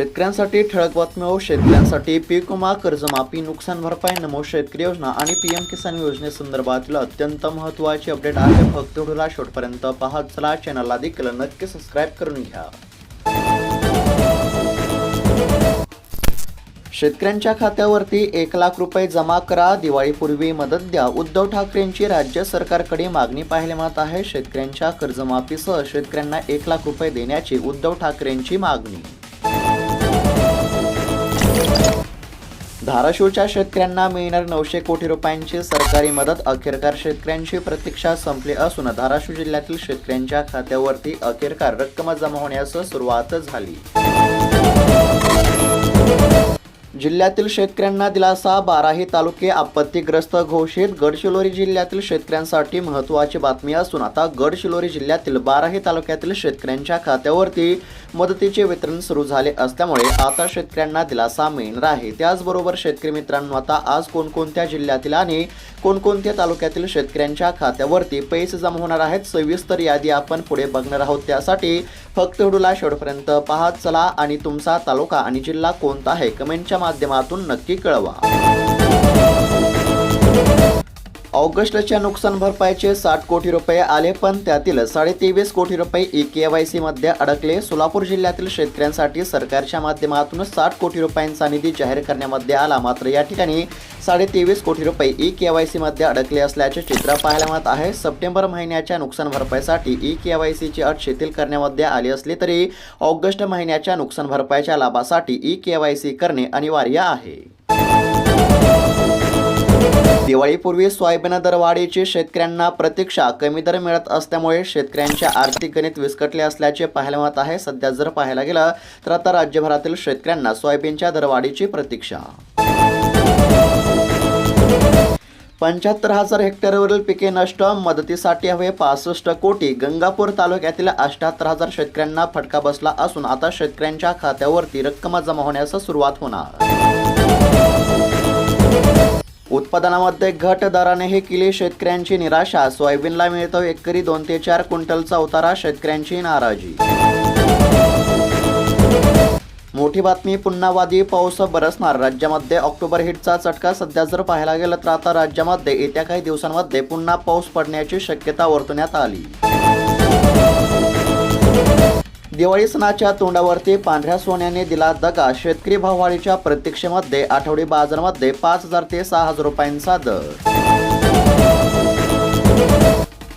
शेतकऱ्यांसाठी ठळक बातम्या शेतकऱ्यांसाठी पीक विमा कर्जमाफी नुकसान भरपाई नमो शेतकरी योजना आणि पी एम किसान योजनेसंदर्भातील अत्यंत महत्त्वाची अपडेट आहे फक्त व्हिडिओला शेवटपर्यंत पाहत चला. चॅनलला देखील नक्की सबस्क्राईब करून घ्या. शेतकऱ्यांच्या खात्यावरती एक लाख रुपये जमा करा. दिवाळीपूर्वी मदत द्या. उद्धव ठाकरेंची राज्य सरकारकडे मागणी पाहायला मिळत आहे. शेतकऱ्यांच्या कर्जमाफीसह शेतकऱ्यांना एक लाख रुपये देण्याची उद्धव ठाकरेंची मागणी. धाराशिवच्या शेतकऱ्यांना मिळणार नऊशे कोटी रुपयांची सरकारी मदत अखेरकार शेतकऱ्यांची प्रतीक्षा संपली असून धाराशिव जिल्ह्यातील शेतकऱ्यांच्या खात्यावरती अखेरकार रक्कम जमा होण्यास सुरुवात झाली. जिल्ह्यातील शेतकऱ्यांना दिलासा बाराही तालुके आपत्तीग्रस्त घोषित. गडचिरोली जिल्ह्यातील शेतकऱ्यांसाठी महत्त्वाची बातमी असून आता गडचिरोली जिल्ह्यातील बाराही तालुक्यातील शेतकऱ्यांच्या खात्यावरती मदतीचे वितरण सुरू झाले असल्यामुळे आता शेतकऱ्यांना दिलासा मिळणार आहे. त्याचबरोबर शेतकरी मित्रांनो आता आज कोणकोणत्या जिल्ह्यातील आणि कोणकोणत्या तालुक्यातील शेतकऱ्यांच्या खात्यावरती पैसे जमा होणार आहेत सविस्तर यादी आपण पुढे बघणार आहोत. त्यासाठी फक्त व्हिडिओला शेवटपर्यंत पाहत चला आणि तुमचा तालुका आणि जिल्हा कोणता आहे कमेंटच्या माध्यमातून नक्की कळवा. ऑगस्टच्या नुकसान भरपाईचे साठ कोटी रुपये आले पण त्यातील साडेतेवीस कोटी रुपये ई के वाय सी मध्ये अडकले. सोलापूर जिल्ह्यातील शेतकऱ्यांसाठी सरकारच्या माध्यमातून साठ कोटी रुपयांचा निधी जाहीर करण्यामध्ये आला. मात्र या ठिकाणी साडेतेवीस कोटी रुपये ई के वाय सी मध्ये अडकले असल्याचे चित्र पाहायला मिळत आहे. सप्टेंबर महिन्याच्या नुकसान भरपाईसाठी ई के वाय सीची अट शिथिल करण्यामध्ये आली असली तरी ऑगस्ट महिन्याच्या नुकसान भरपाईच्या लाभासाठी ई के वाय सी करणे अनिवार्य आहे. दिवाळीपूर्वी सोयाबीन दरवाढीची शेतकऱ्यांना प्रतीक्षा कमी दर मिळत असल्यामुळे शेतकऱ्यांचे आर्थिक गणित विस्कटले असल्याचे पाहायला मिळत आहे. सध्या जर पाहायला गेलं तर आता राज्यभरातील शेतकऱ्यांना सोयाबीनच्या दरवाढीची प्रतीक्षा. पंच्याहत्तर हजार हेक्टरवरील पिके नष्ट मदतीसाठी हवे पासष्ट कोटी. गंगापूर तालुक्यातील अठ्याहत्तर हजार शेतकऱ्यांना फटका बसला असून आता शेतकऱ्यांच्या खात्यावरती रक्कम जमा होण्यास सुरुवात होणार. उत्पादनामध्ये घट दरानेही केली. शेतकऱ्यांची निराशा सोयाबीनला मिळतो एकरी दोन ते चार क्विंटलचा उतारा शेतकऱ्यांची नाराजी. मोठी बातमी पुन्हा वादी पाऊस बरसणार. राज्यामध्ये ऑक्टोबर हिटचा चटका. सध्या जर पाहायला गेलं तर आता राज्यामध्ये येत्या काही दिवसांमध्ये पुन्हा पाऊस पडण्याची शक्यता वर्तवण्यात आली. दिवाळी सणाच्या तोंडावरती पांढऱ्या सोन्याने दिला दगा. शेतकरी भाववाढीच्या प्रतीक्षेमध्ये आठवडी बाजारामध्ये पाच हजार ते सहा हजार रुपयांचा दर.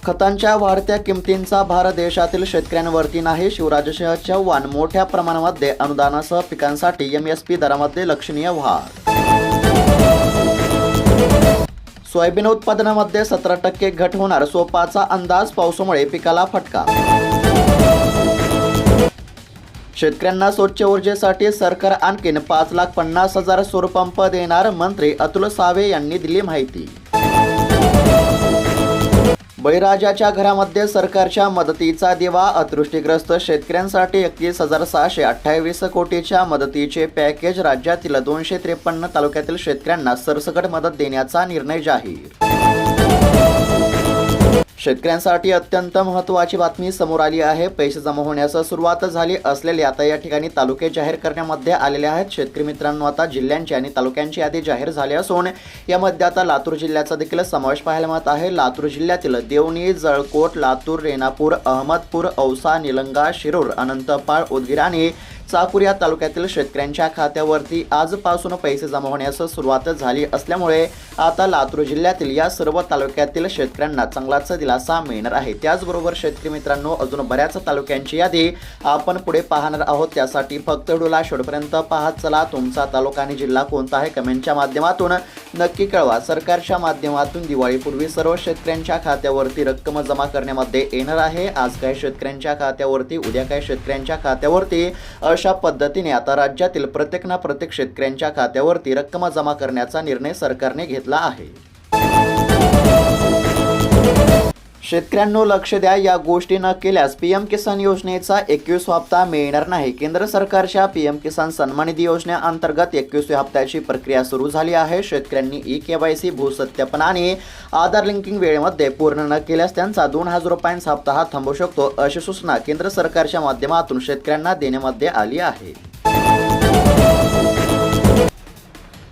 खतांच्या वाढत्या किमतींचा भार देशातील शेतकऱ्यांवरती नाही. शिवराजसिंह चव्हाण मोठ्या प्रमाणामध्ये अनुदानासह पिकांसाठी एम एस पी दरामध्ये लक्षणीय वाढ. सोयाबीन उत्पादनामध्ये सतरा टक्के घट होणार. सोपाचा अंदाज पावसामुळे पिकाला फटका. शेतकऱ्यांना स्वच्छ ऊर्जेसाठी सरकार आणखीन पाच लाख पन्नास हजार सूरपंप देणार मंत्री अतुल सावे यांनी दिली माहिती. बळीराजाच्या घरामध्ये सरकारच्या मदतीचा दिवा अतृष्टीग्रस्त शेतकऱ्यांसाठी एकतीस हजार सहाशे अठ्ठावीस कोटीच्या मदतीचे पॅकेज राज्यातील दोनशे त्रेपन्न तालुक्यातील शेतकऱ्यांना सरसकट मदत देण्याचा निर्णय जाहीर. शेतकऱ्यांसाठी अत्यंत महत्त्वाची बातमी समोर आली आहे. पैसे जमा होण्यास सुरुवात झाली असलेले आता या ठिकाणी तालुके जाहीर करण्यामध्ये आलेले आहेत. शेतकरी मित्रांनो आता जिल्ह्यांची आणि तालुक्यांची यादी जाहीर झाली असून यामध्ये आता लातूर जिल्ह्याचा देखील समावेश पाहायला मिळत आहे. लातूर जिल्ह्यातील देवणी जळकोट लातूर रेणापूर अहमदपूर औसा निलंगा शिरूर अनंतपाळ उदगीर आणि चाकूर या तालुक्यातील शेतकऱ्यांच्या खात्यावरती आजपासून पैसे जमा होण्यास सुरुवात झाली असल्यामुळे आता लातूर जिल्ह्यातील या सर्व तालुक्यातील शेतकऱ्यांना चांगलाच दिलासा मिळणार आहे. त्याचबरोबर शेतकरी मित्रांनो अजून बऱ्याच तालुक्यांची यादी आपण पुढे पाहणार आहोत. त्यासाठी फक्त डोला शेवटपर्यंत पाहत चला तुमचा तालुका आणि जिल्हा कोणता आहे कमेंटच्या माध्यमातून नक्की कळवा. सरकारच्या माध्यमातून दिवाळीपूर्वी सर्व शेतकऱ्यांच्या खात्यावरती रक्कम जमा करण्यामध्ये येणार आहे. आज काही शेतकऱ्यांच्या खात्यावरती उद्या काही शेतकऱ्यांच्या खात्यावरती? अशा पद्धतीने आता राज्यातील प्रत्येक ना प्रत्येक शेतकऱ्यांच्या खात्यावरती रक्कम जमा करण्याचा निर्णय सरकारने घेतला आहे. शेतकऱ्यांनो लक्ष द्या या गोष्टी न केल्यास पी एम किसान योजनेचा एकवीस हप्ता मिळणार नाही. केंद्र सरकारच्या पी एम किसान सन्मान निधी योजनेअंतर्गत एकवीसव्या हप्त्याची प्रक्रिया सुरू झाली आहे. शेतकऱ्यांनी ई के वाय सी भूसत्यापन आणि आधार लिंकिंग वेळेमध्ये पूर्ण न केल्यास त्यांचा दोन हजार रुपयांचा हप्ता हा थांबू शकतो अशी सूचना केंद्र सरकारच्या माध्यमातून शेतकऱ्यांना देण्यामध्ये आली आहे.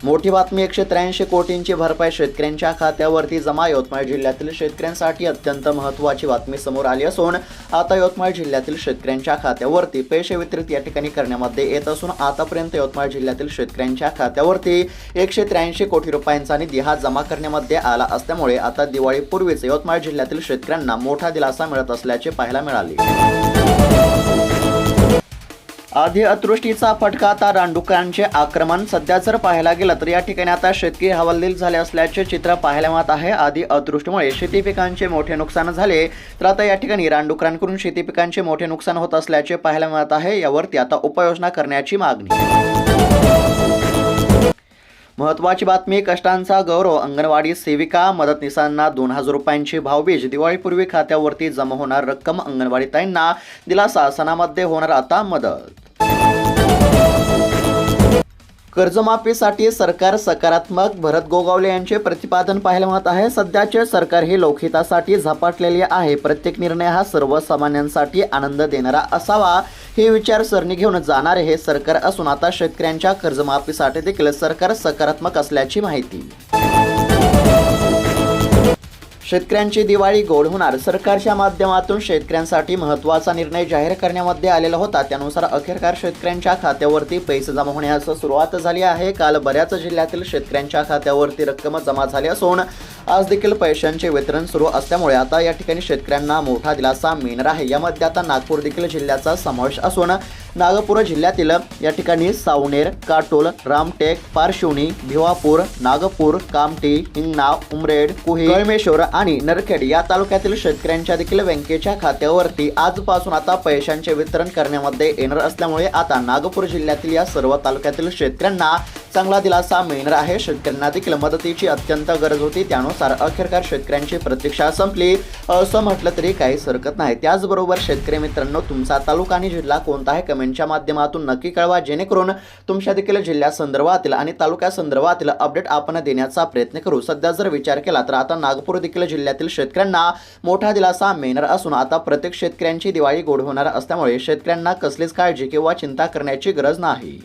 मोठी बातमी एकशे त्र्याऐंशी कोटींची भरपाई शेतकऱ्यांच्या खात्यावरती जमा. यवतमाळ जिल्ह्यातील शेतकऱ्यांसाठी अत्यंत महत्त्वाची बातमी समोर आली असून आता यवतमाळ जिल्ह्यातील शेतकऱ्यांच्या खात्यावरती पैसे वितरित या ठिकाणी करण्यामध्ये येत असून आतापर्यंत यवतमाळ जिल्ह्यातील शेतकऱ्यांच्या खात्यावरती एकशे त्र्याऐंशी कोटी रुपयांचा निधी हा जमा करण्यामध्ये आला असल्यामुळे आता दिवाळीपूर्वीच यवतमाळ जिल्ह्यातील शेतकऱ्यांना मोठा दिलासा मिळत असल्याचे पाहायला मिळाले. आधी अतृष्टीचा फटका आता रानडुकरांचे आक्रमण. सध्या जर पाहायला गेलं तर या ठिकाणी आता शेतकरी हवालदिल झाले असल्याचे चित्र पाहायला मिळत आहे. आधी अतृष्टीमुळे शेती पिकांचे मोठे नुकसान झाले तर आता या ठिकाणी रानडुकरांकडून शेती पिकांचे मोठे नुकसान होत असल्याचे पाहायला मिळत आहे. यावरती आता उपाययोजना करण्याची मागणी. महत्वाची बातमी कष्टांचा गौरव अंगणवाडी सेविका मदतनीसांना दोन हजार रुपयांची भावबीज दिवाळीपूर्वी खात्यावरती जमा होणार रक्कम अंगणवाडीताईंना दिलासा सणामध्ये होणार आता मदत. कर्जमाफीसाठी सरकार सकारात्मक. भरत गोगावले यांचे प्रतिपादन पाहायला मिळत आहे. सध्याचे सरकार हे लोकहितासाठी झपाटलेले आहे. प्रत्येक निर्णय हा सर्वसामान्यांसाठी आनंद देणारा असावा हे विचारसरणी घेऊन जाणारे हे सरकार असून आता शेतकऱ्यांच्या कर्जमाफीसाठी देखील सरकार सकारात्मक असल्याची माहिती. शेतकऱ्यांची दिवाळी गोड होणार. सरकारच्या माध्यमातून शेतकऱ्यांसाठी महत्त्वाचा निर्णय जाहीर करण्यामध्ये आलेला होता. त्यानुसार अखेरकार शेतकऱ्यांच्या खात्यावरती पैसे जमा होण्यास सुरुवात झाली आहे. काल बऱ्याच जिल्ह्यातील शेतकऱ्यांच्या खात्यावरती रक्कम जमा झाली असून आज देखील पैशांचे वितरण सुरू असल्यामुळे आता या ठिकाणी शेतकऱ्यांना मोठा दिलासा मिळणार आहे. यामध्ये आता नागपूर देखील जिल्ह्याचा समावेश असून नागपूर जिल्ह्यातील या ठिकाणी सावनेर काटोल रामटेक पारशिवणी भिवापूर नागपूर कामटी हिंगणा उमरेड कुही कळमेश्वर आणि नरखेड या तालुक्यातील शेतकऱ्यांच्या देखील बँकेच्या खात्यावरती आजपासून आता पैशांचे वितरण करण्यामध्ये येणार असल्यामुळे आता नागपूर जिल्ह्यातील या सर्व तालुक्यातील शेतकऱ्यांना चांगला दिलासा मिळणार आहे. शेतकऱ्यांना देखील मदतीची अत्यंत गरज होती. त्यानुसार अखेरकार शेतकऱ्यांची प्रतीक्षा संपली. असं म्हटलं तरी काहीच हरकत नाही. त्याचबरोबर शेतकरी मित्रांनो तुमचा तालुका आणि जिल्हा कोणता आहे? कमी कमेंटच्या माध्यमातून नक्की कळवा जेणेकरून तुमच्या देखील जिल्ह्यासंदर्भातील आणि तालुक्यासंदर्भातील अपडेट आपण देण्याचा प्रयत्न करू. सध्या जर विचार केला तर आता नागपूर देखील जिल्ह्यातील शेतकऱ्यांना मोठा दिलासा मिळणार असून आता प्रत्येक शेतकऱ्यांची दिवाळी गोड होणार असल्यामुळे शेतकऱ्यांना कसलीच काळजी किंवा चिंता करण्याची गरज नाही.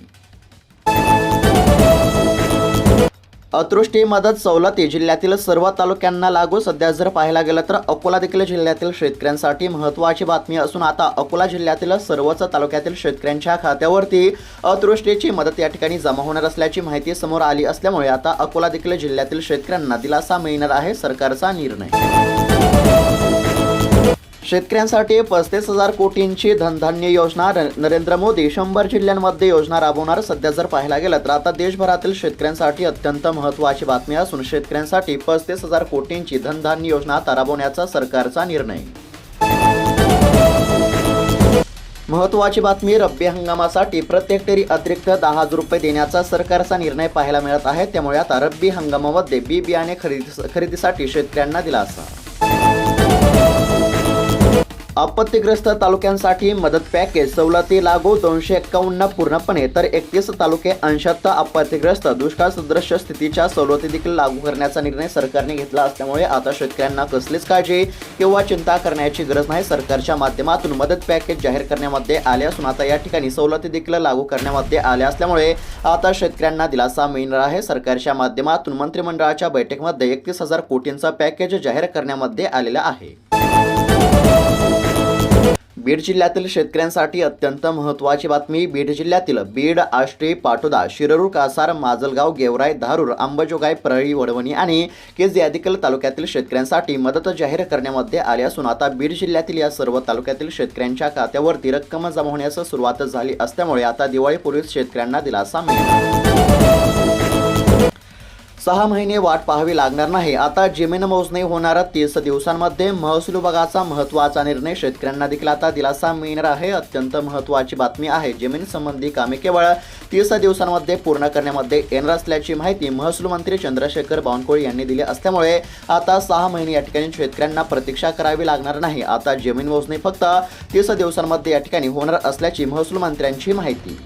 अतृष्टी मदत सवलती जिल्ह्यातील सर्व तालुक्यांना लागू सध्या जर पाहायला गेलं तर अकोला देखील जिल्ह्यातील शेतकऱ्यांसाठी महत्त्वाची बातमी असून आता अकोला जिल्ह्यातील सर्वच तालुक्यातील शेतकऱ्यांच्या खात्यावरती अतृष्टीची मदत या ठिकाणी जमा होणार असल्याची माहिती समोर आली असल्यामुळे आता अकोला देखील जिल्ह्यातील शेतकऱ्यांना दिलासा मिळणार आहे सरकारचा निर्णय. शेतकऱ्यांसाठी पस्तीस हजार कोटींची धनधान्य योजना नरेंद्र मोदी शंभर जिल्ह्यांमध्ये योजना राबवणार सध्या जर पाहायला गेलं तर आता देशभरातील शेतकऱ्यांसाठी अत्यंत महत्त्वाची बातमी असून शेतकऱ्यांसाठी पस्तीस हजार कोटींची धनधान्य योजना आता राबवण्याचा सरकारचा निर्णय. महत्वाची बातमी रब्बी हंगामासाठी प्रत्येक तरी अतिरिक्त दहा हजार रुपये देण्याचा सरकारचा निर्णय पाहायला मिळत आहे. त्यामुळे आता रब्बी हंगामामध्ये बी बियाणे खरेदी खरेदीसाठी शेतकऱ्यांना दिलासा. आपत्तीग्रस्त तालुक्यांसाठी मदत पॅकेज सवलती लागू दोनशे एक्कावन्न पूर्णपणे तर एकतीस तालुके अंशतः आपत्तीग्रस्त दुष्काळ सदृश्य स्थितीच्या सवलती देखील लागू करण्याचा निर्णय सरकारने घेतला असल्यामुळे आता शेतकऱ्यांना कसलीच काळजी किंवा चिंता करण्याची गरज नाही. सरकारच्या माध्यमातून मदत पॅकेज जाहीर करण्यामध्ये आले असून आता या ठिकाणी सवलती देखील लागू करण्यामध्ये आल्या असल्यामुळे आता शेतकऱ्यांना दिलासा मिळणार आहे. सरकारच्या माध्यमातून मंत्रिमंडळाच्या बैठकीमध्ये एकतीस हजार कोटींचा पॅकेज जाहीर करण्यामध्ये आलेला आहे. बीड जिल्ह्यातील शेतकऱ्यांसाठी अत्यंत महत्त्वाची बातमी. बीड जिल्ह्यातील बीड आष्टी पाटोदा शिररूर कासार माजलगाव गेवराय धारूर अंबाजोगाई परळी वडवणी आणि केज यादिकल तालुक्यातील शेतकऱ्यांसाठी मदत जाहीर करण्यामध्ये आली असून आता बीड जिल्ह्यातील या सर्व तालुक्यातील शेतकऱ्यांच्या खात्यावरती रक्कम जमा होण्यास सुरुवात झाली असल्यामुळे आता दिवाळीपूर्वीच शेतकऱ्यांना दिलासा मिळेल. सहा महिने वाट पाहावी लागणार नाही. आता जमीन मोजणी होणार तीस दिवसांमध्ये महसूल विभागाचा महत्त्वाचा निर्णय शेतकऱ्यांना देखील आता दिलासा मिळणार आहे. अत्यंत महत्त्वाची बातमी आहे. जमीन संबंधी कामे केवळ तीस दिवसांमध्ये पूर्ण करण्यामध्ये येणार असल्याची माहिती महसूल मंत्री चंद्रशेखर बावनकुळे यांनी दिली असल्यामुळे आता सहा महिने या ठिकाणी शेतकऱ्यांना प्रतीक्षा करावी लागणार नाही. आता जमीन मोजणी फक्त तीस दिवसांमध्ये या ठिकाणी होणार असल्याची महसूल मंत्र्यांची माहिती.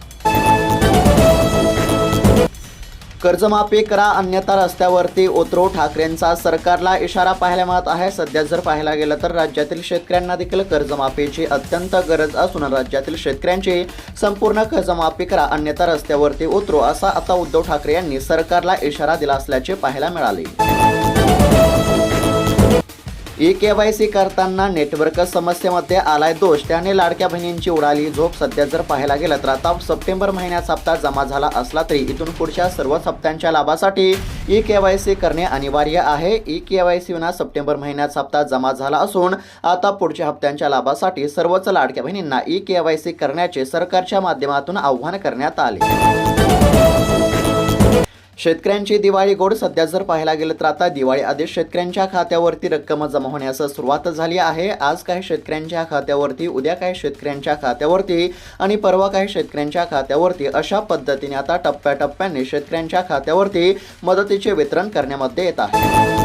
कर्जमाफी करा अन्यथा रस्त्यावरती उतरव ठाकरेंचा सरकारला इशारा पाहायला मिळत आहे. सध्या जर पाहायला गेलं तर राज्यातील शेतकऱ्यांना देखील कर्जमाफीची अत्यंत गरज असून राज्यातील शेतकऱ्यांची संपूर्ण कर्जमाफी करा अन्यथा रस्त्यावरती उतरू असा आता उद्धव ठाकरे यांनी सरकारला इशारा दिला असल्याचे पाहायला मिळाले. ई के वाय सी करताना नेटवर्क समस्येमध्ये आलाय दोष. त्याने लाडक्या बहिणींची उडाली. झोप सध्या जर पाहायला गेलं तर आता सप्टेंबर महिन्याचा हप्ता जमा झाला असला तरी इथून पुढच्या सर्व हप्त्यांच्या लाभासाठी ई के वाय सी करणे अनिवार्य आहे. ई के वाय सी विना सप्टेंबर महिन्याचा हप्ता जमा झाला असून आता पुढच्या हप्त्यांच्या लाभासाठी सर्वच लाडक्या बहिणींना ई के वाय सी करण्याचे सरकारच्या माध्यमातून आव्हान करण्यात आले. शेतकऱ्यांची दिवाळी गोड सध्या जर पाहायला गेलं तर आता दिवाळी आदेश शेतकऱ्यांच्या खात्यावरती रक्कम जमा होण्यास सुरुवात झाली आहे. आज काही शेतकऱ्यांच्या खात्यावरती उद्या काही शेतकऱ्यांच्या खात्यावरती आणि परवा काही शेतकऱ्यांच्या खात्यावरती अशा पद्धतीने आता टप्प्याटप्प्याने शेतकऱ्यांच्या खात्यावरती मदतीचे वितरण करण्यामध्ये येत आहे.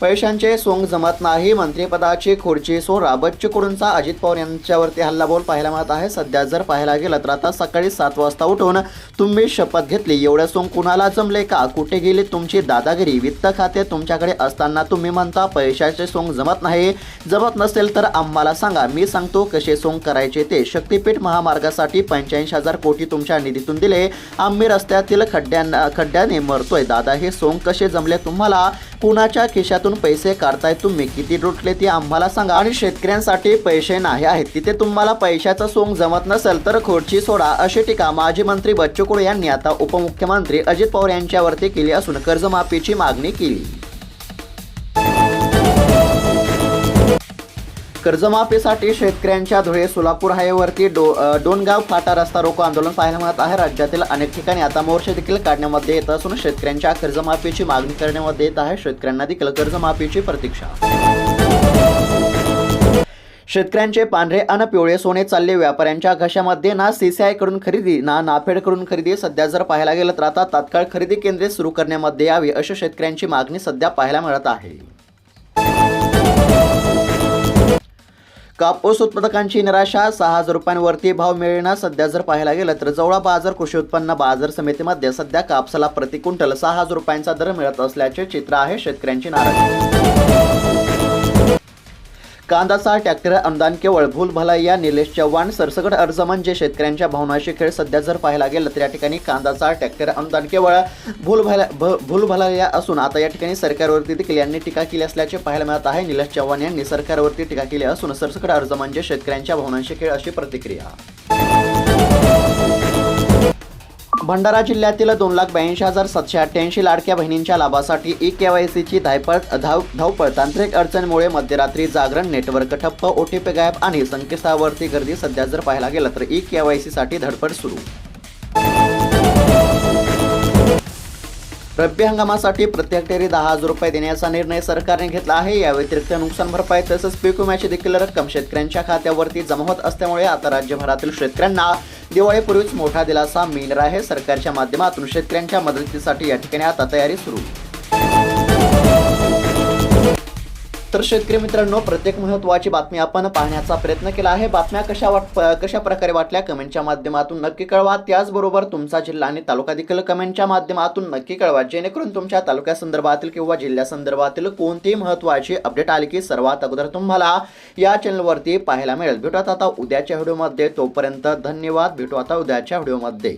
पैशांचे सोंग जमत नाही. मंत्रिपदाची खुर्ची सोरा बच्चू कडूंचा अजित पवार यांच्यावरती हल्लाबोल पाहायला मिळत आहे. सध्या जर पाहायला गेलं तर आता सकाळी सात वाजता उठून तुम्ही शपथ घेतली. एवढं सोंग कुणाला जमले का? कुठे गेली तुमची दादागिरी? वित्त खाते तुमच्याकडे असताना तुम्ही म्हणता पैशाचे सोंग जमत नाही. जमत नसेल तर आम्हाला सांगा. मी सांगतो कसे सोंग करायचे ते. शक्तीपीठ महामार्गासाठी पंच्याऐंशी हजार कोटी तुमच्या निधीतून दिले. आम्ही रस्त्यातील खड्ड्यांना खड्ड्याने मरतोय. दादा हे सोंग कसे जमले तुम्हाला? कुणाच्या खिशात खात्यातून पैसे काढताय तुम्ही किती लुटले ते आम्हाला सांगा. आणि शेतकऱ्यांसाठी पैसे नाही आहेत तिथे तुम्हाला पैशाचं सोंग जमत नसेल तर खोडची सोडा अशी टीका माजी मंत्री बच्चू कुळे यांनी आता उपमुख्यमंत्री अजित पवार यांच्यावरती केली असून कर्जमाफीची मागणी केली. कर्जमाफीसाठी शेतकऱ्यांच्या धुळे सोलापूर हायवेवरती डो डोनगाव फाटा रस्ता रोको आंदोलन पाहायला मिळत आहे. राज्यातील अनेक ठिकाणी आता मोर्चे देखील काढण्यामध्ये येत असून शेतकऱ्यांच्या कर्जमाफीची मागणी करण्यामध्ये येत आहे. शेतकऱ्यांना देखील कर्जमाफीची प्रतीक्षा. शेतकऱ्यांचे पांढरे अन पिवळे सोने चालले व्यापाऱ्यांच्या घशामध्ये. ना सीसीआयकडून खरेदी ना नाफेडकडून खरेदी. सध्या जर पाहायला गेलं तर आता तात्काळ खरेदी केंद्रे सुरू करण्यामध्ये यावी अशी शेतकऱ्यांची मागणी सध्या पाहायला मिळत आहे. कापूस उत्पादकांची निराशा सहा हजार रुपयांवरती भाव मिळणं सध्या जर पाहायला गेलं तर जवळा बाजार कृषी उत्पन्न बाजार समितीमध्ये सध्या कापसाला प्रति क्विंटल सहा हजार रुपयांचा दर मिळत असल्याचे चित्र आहे शेतकऱ्यांची नाराजी. कांदाचा ट्रॅक्टर अनुदान केवळ भूल या निलेश चव्हाण सरसकट अर्ज म्हणजे शेतकऱ्यांच्या भावनाशी खेळ सध्या जर पाहायला गेलं तर या ठिकाणी कांदाचा ट्रॅक्टर अनुदान केवळ भूलभला भ- असून आता या ठिकाणी सरकारवरती देखील यांनी टीका केली असल्याचे पाहायला मिळत आहे. निलेश चव्हाण यांनी सरकारवरती टीका केली असून सरसकट अर्ज म्हणजे शेतकऱ्यांच्या भावनांशी खेळ अशी प्रतिक्रिया. भंडारा जिल्ह्यातील दोन लाख ब्याऐंशी हजार सातशे अठ्ठ्याऐंशी लाडक्या बहिणींच्या लाभासाठी ई के वाय सीची धायपळ धाव धावपळ तांत्रिक अडचणीमुळे मध्यरात्री जागरण नेटवर्क ठप्प ओ टी पी गायब आणि संकेतस्थळावरती गर्दी सध्या जर पाहायला गेलं तर ई के वायसाठी धडपड सुरू. रब्बी हंगामासाठी प्रत्येक टेरी दहा हजार रुपये देण्याचा निर्णय सरकारने घेतला आहे. या व्यतिरिक्त नुकसान भरपाई तसंच पीक विम्याची देखील रक्कम शेतकऱ्यांच्या खात्यावरती जमा होत असल्यामुळे आता राज्यभरातील शेतकऱ्यांना दिवाळीपूर्वीच मोठा दिलासा मिळणार आहे. सरकारच्या माध्यमातून शेतकऱ्यांच्या मदतीसाठी या ठिकाणी आता तयारी सुरू. तर शेतकरी मित्रांनो प्रत्येक महत्त्वाची बातमी आपण पाहण्याचा प्रयत्न केला आहे. बातम्या कशा वाट कशा प्रकारे वाटल्या कमेंटच्या माध्यमातून नक्की कळवा. त्याचबरोबर तुमचा जिल्हा आणि तालुका देखील कमेंटच्या माध्यमातून नक्की कळवा. जेणेकरून तुमच्या तालुक्यासंदर्भातील किंवा जिल्ह्यासंदर्भातील कोणतीही महत्त्वाची अपडेट आली की सर्वात अगोदर तुम्हाला या चॅनलवरती पाहायला मिळेल. भेटूयात आता उद्याच्या व्हिडिओमध्ये. तोपर्यंत धन्यवाद. भेटू आता उद्याच्या व्हिडिओमध्ये.